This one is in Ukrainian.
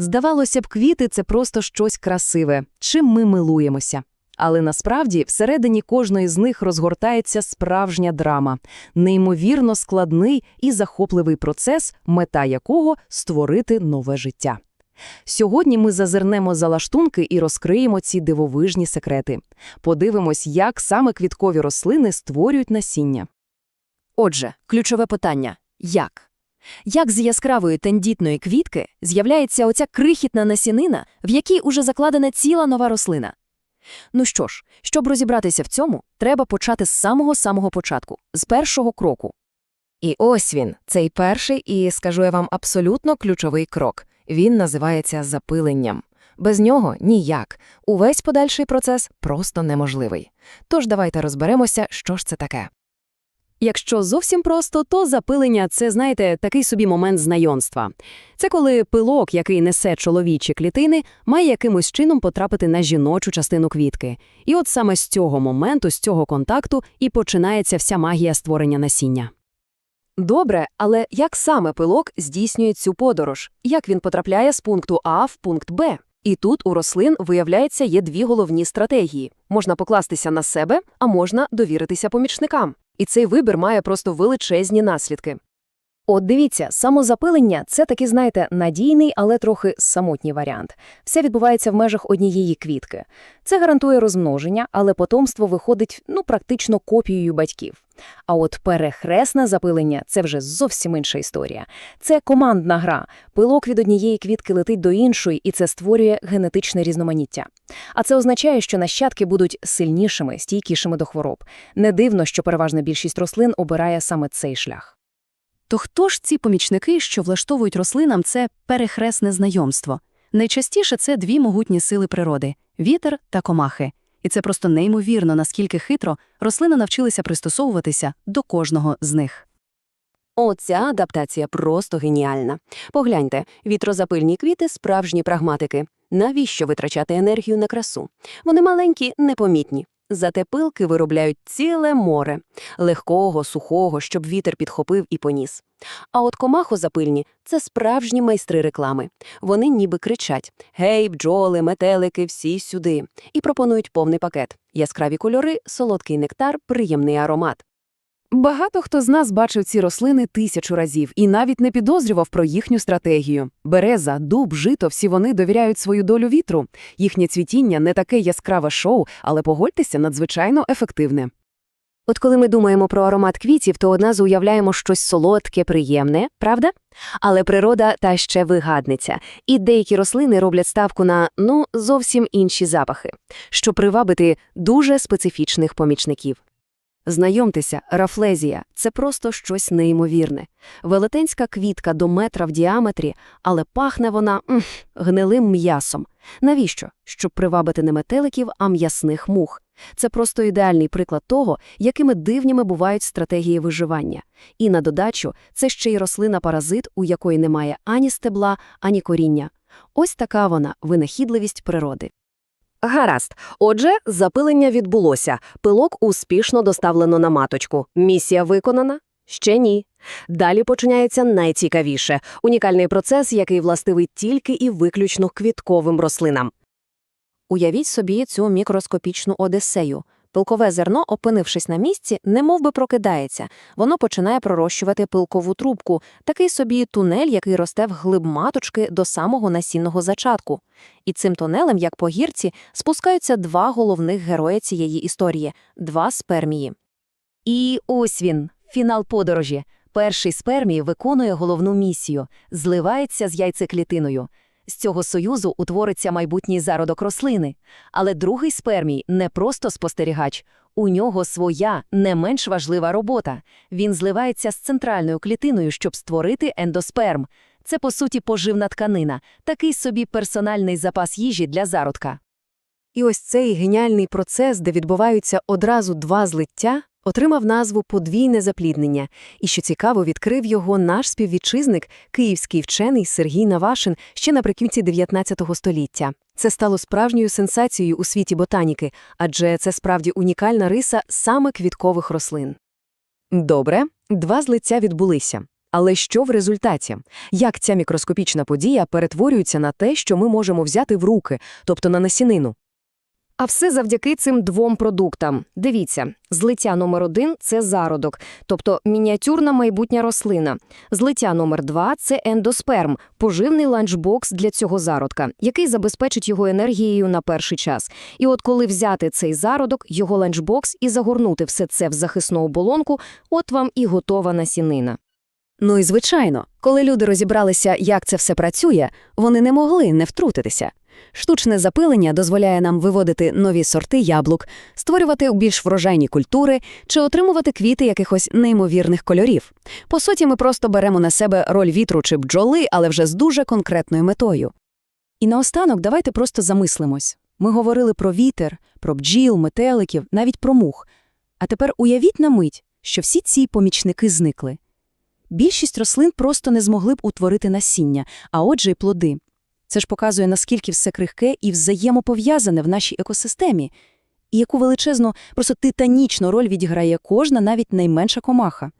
Здавалося б, квіти це просто щось красиве, чим ми милуємося. Але насправді всередині кожної з них розгортається справжня драма, неймовірно складний і захопливий процес, мета якого створити нове життя. Сьогодні ми зазирнемо за лаштунки і розкриємо ці дивовижні секрети. Подивимось, як саме квіткові рослини створюють насіння. Отже, ключове питання – як? Як з яскравої тендітної квітки з'являється оця крихітна насінина, в якій уже закладена ціла нова рослина? Ну що ж, щоб розібратися в цьому, треба почати з самого-самого початку, з першого кроку. І ось він, цей перший і, скажу я вам, абсолютно ключовий крок. Він називається запиленням. Без нього ніяк. Увесь подальший процес просто неможливий. Тож давайте розберемося, що ж це таке. Якщо зовсім просто, то запилення – це, знаєте, такий собі момент знайомства. Це коли пилок, який несе чоловічі клітини, має якимось чином потрапити на жіночу частину квітки. І от саме з цього моменту, з цього контакту і починається вся магія створення насіння. Добре, але як саме пилок здійснює цю подорож? Як він потрапляє з пункту А в пункт Б? І тут у рослин, виявляється, є дві головні стратегії. Можна покластися на себе, а можна довіритися помічникам. І цей вибір має просто величезні наслідки. От дивіться, самозапилення – це такий, знаєте, надійний, але трохи самотній варіант. Все відбувається в межах однієї квітки. Це гарантує розмноження, але потомство виходить, ну, практично копією батьків. А от перехресне запилення – це вже зовсім інша історія. Це командна гра. Пилок від однієї квітки летить до іншої, і це створює генетичне різноманіття. А це означає, що нащадки будуть сильнішими, стійкішими до хвороб. Не дивно, що переважна більшість рослин обирає саме цей шлях. То хто ж ці помічники, що влаштовують рослинам це перехресне знайомство? Найчастіше це дві могутні сили природи – вітер та комахи. І це просто неймовірно, наскільки хитро рослини навчилися пристосовуватися до кожного з них. Оця адаптація просто геніальна. Погляньте, вітрозапильні квіти – справжні прагматики. Навіщо витрачати енергію на красу? Вони маленькі, непомітні. Зате пилки виробляють ціле море. Легкого, сухого, щоб вітер підхопив і поніс. А от комахозапильні – це справжні майстри реклами. Вони ніби кричать «Гей, бджоли, метелики, всі сюди!» і пропонують повний пакет. Яскраві кольори, солодкий нектар, приємний аромат. Багато хто з нас бачив ці рослини тисячу разів і навіть не підозрював про їхню стратегію. Береза, дуб, жито – всі вони довіряють свою долю вітру. Їхнє цвітіння не таке яскраве шоу, але погодьтеся, надзвичайно ефективне. От коли ми думаємо про аромат квітів, то одразу уявляємо щось солодке, приємне, правда? Але природа та ще вигадниця, і деякі рослини роблять ставку на, ну, зовсім інші запахи, щоб привабити дуже специфічних помічників. Знайомтеся, рафлезія – це просто щось неймовірне. Велетенська квітка до метра в діаметрі, але пахне вона м, гнилим м'ясом. Навіщо? Щоб привабити не метеликів, а м'ясних мух. Це просто ідеальний приклад того, якими дивніми бувають стратегії виживання. І на додачу це ще й рослина-паразит, у якої немає ані стебла, ані коріння. Ось така вона – винахідливість природи. Гаразд. Отже, запилення відбулося. Пилок успішно доставлено на маточку. Місія виконана? Ще ні. Далі починається найцікавіше – унікальний процес, який властивий тільки і виключно квітковим рослинам. Уявіть собі цю мікроскопічну одесею. Пилкове зерно, опинившись на місці, немов би прокидається. Воно починає пророщувати пилкову трубку, такий собі тунель, який росте вглиб маточки до самого насінного зачатку. І цим тунелем, як по гірці, спускаються два головних герої цієї історії – два спермії. І ось він, фінал подорожі. Перший спермій виконує головну місію – зливається з яйцеклітиною. З цього союзу утвориться майбутній зародок рослини. Але другий спермій не просто спостерігач. У нього своя, не менш важлива робота. Він зливається з центральною клітиною, щоб створити ендосперм. Це, по суті, поживна тканина, такий собі персональний запас їжі для зародка. І ось цей геніальний процес, де відбуваються одразу два злиття, отримав назву «подвійне запліднення», і, що цікаво, відкрив його наш співвітчизник, київський вчений Сергій Навашин ще наприкінці 19 століття. Це стало справжньою сенсацією у світі ботаніки, адже це справді унікальна риса саме квіткових рослин. Добре, два злиття відбулися. Але що в результаті? Як ця мікроскопічна подія перетворюється на те, що ми можемо взяти в руки, тобто на насінину? А все завдяки цим двом продуктам. Дивіться, злиття номер один – це зародок, тобто мініатюрна майбутня рослина. Злиття номер два – це ендосперм, поживний ланчбокс для цього зародка, який забезпечить його енергією на перший час. І от коли взяти цей зародок, його ланчбокс і загорнути все це в захисну оболонку, от вам і готова насінина. Ну і звичайно, коли люди розібралися, як це все працює, вони не могли не втрутитися. Штучне запилення дозволяє нам виводити нові сорти яблук, створювати більш врожайні культури чи отримувати квіти якихось неймовірних кольорів. По суті, ми просто беремо на себе роль вітру чи бджоли, але вже з дуже конкретною метою. І наостанок давайте просто замислимось. Ми говорили про вітер, про бджіл, метеликів, навіть про мух. А тепер уявіть на мить, що всі ці помічники зникли. Більшість рослин просто не змогли б утворити насіння, а отже й плоди. Це ж показує, наскільки все крихке і взаємопов'язане в нашій екосистемі, і яку величезну, просто титанічну роль відіграє кожна, навіть найменша комаха.